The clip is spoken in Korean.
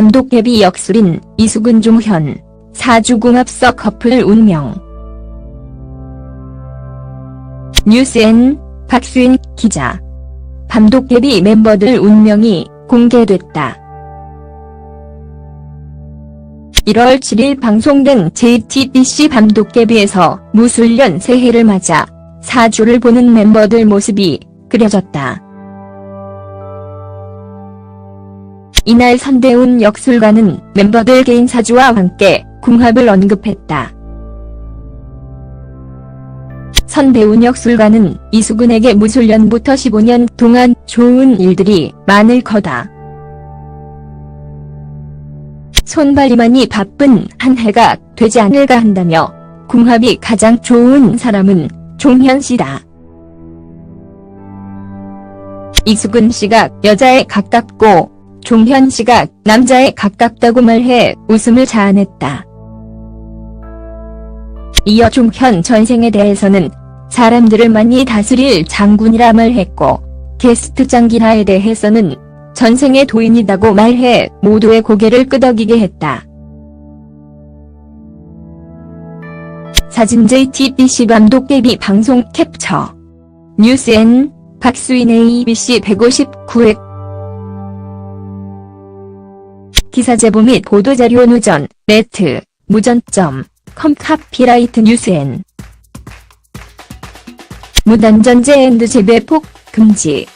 감독협의 역술인 이수근 종현, 사주궁합석 커플 운명. 뉴스N 박수인 기자. 감독협의 멤버들 운명이 공개됐다. 1월 7일 방송된 JTBC 밤도깨비에서 무술년 새해를 맞아 사주를 보는 멤버들 모습이 그려졌다. 이날 선대운 역술가는 멤버들 개인 사주와 함께 궁합을 언급했다. 선대운 역술가는 이수근에게 무술년부터 15년 동안 좋은 일들이 많을 거다. 손발이만이 바쁜 한 해가 되지 않을까 한다며 궁합이 가장 좋은 사람은 종현 씨다. 이수근 씨가 여자에 가깝고 종현 씨가 남자에 가깝다고 말해 웃음을 자아냈다. 이어 종현 전생에 대해서는 사람들을 많이 다스릴 장군이라 말했고 게스트 장기라에 대해서는 전생의 도인이라고 말해 모두의 고개를 끄덕이게 했다. 사진 JTBC 감독개비 방송 캡처 뉴스N 박수인 ABC 159회 기사 제보 및 보도자료 누전 네트 무전점 컴 카피라이트 뉴스N. 무단전제 앤드 재배폭 금지